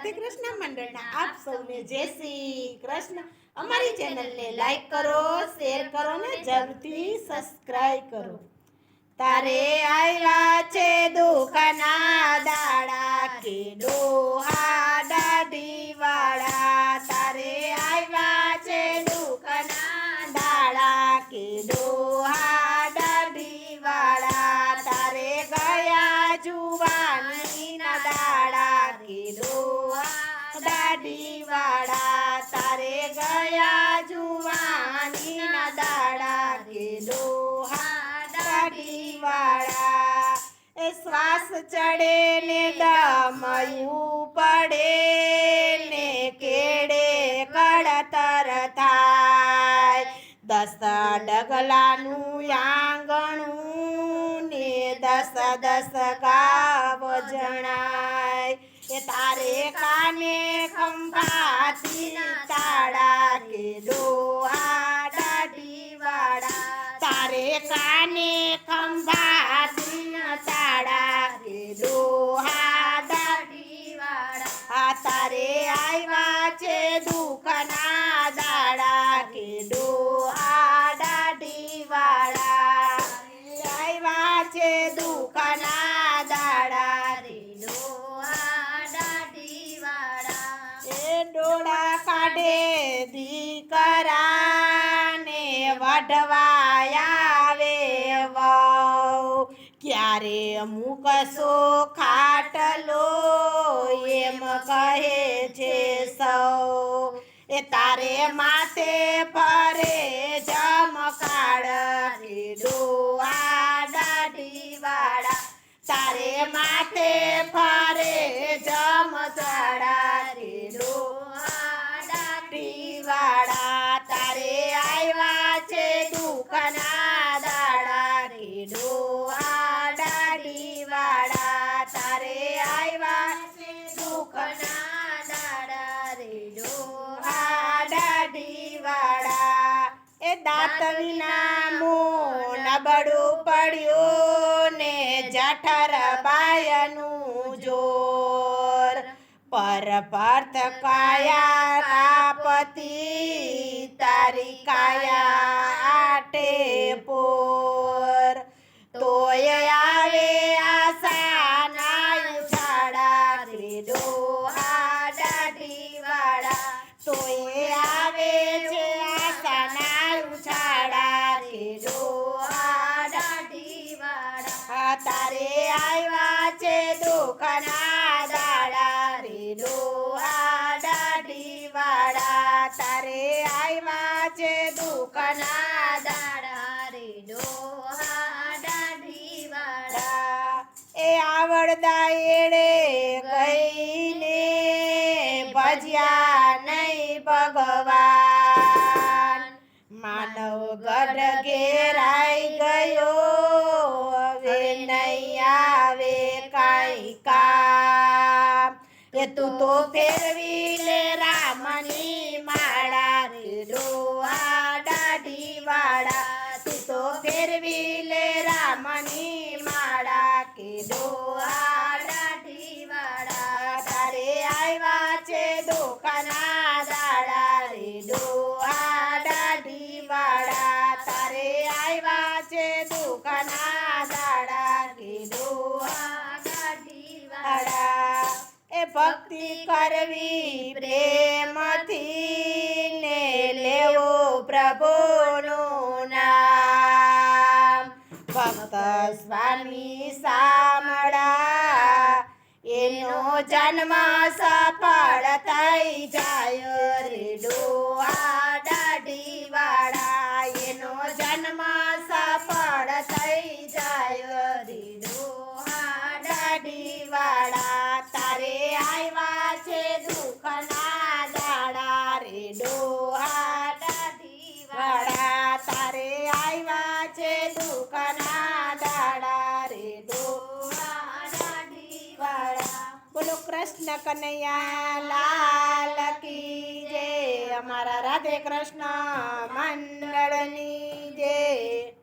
રાધે કૃષ્ણ મંડળના આપ સૌને જય શ્રી કૃષ્ણ. અમારી ચેનલને લાઈક કરો શેર કરો ને જરૂરથી સબસ્ક્રાઇબ કરો. તારે આવ્યા છે દુખના દાડા કે ડોહા દાઢી વાળા તારે આવ્યા છે દુખના દાડા કે ડોહા દાઢી વાળા તારે ગયા જુવાની દાઢી વાળા તારે ગયા જુવાની ના દાડા ગેલો હા દાઢી વાળા એ શ્વાસ ચડે ને દમયું પડે ને કેડે કડતર થાય દસ ડગલાનું આંગણું ને દસ દસ ગાવ જણાય. એ તારે કાને ખંભાતી તાળા કે ડોહા દાઢી વાળા તારે કાને દીકરાને વઢવાયા વહુ. ક્યારે મૂકશો ખાટલો એમ કહે છે સૌ. એ તારે માથે ફરે દાંત મોં નબળું પડ્યું ને જઠર બાયનું જોર. પર પર્થ કાયા તાપતિ, તારી કાયા આટે પોર. તોય આવે આશા નાય છાડા રે ડોહા દાઢી વાળા તોય તારે આવ્યા છે દુકાના દાડા રે ડોહા દાઢી વાળા તારે આવ્યા છે દુકાના દાડા રે ડોહા દાઢી એ આવડતા એડે ગઈને ભજ્યા નહીં ભગવાન. માનવ ગઢ ઘેરાઈ તું ફેરવી લે રામની માળા ડોહા દાઢી વાળા તું તો ફેરવી લે રામની માળા કે ડોહા ભક્તિ કરવી પ્રેમથી ને લેવો પ્રભુનું નામ. ભક્ત સ્વામી સામળા એનો જન્મ સફળ થઈ જાય રે ડોહા દાઢી એનો જન્મ સફળ થઈ જાય રે દાઢી વાળા કૃષ્ણ કનૈયા લાલ કી જય. અમારા રાધે કૃષ્ણ મંડળની જય.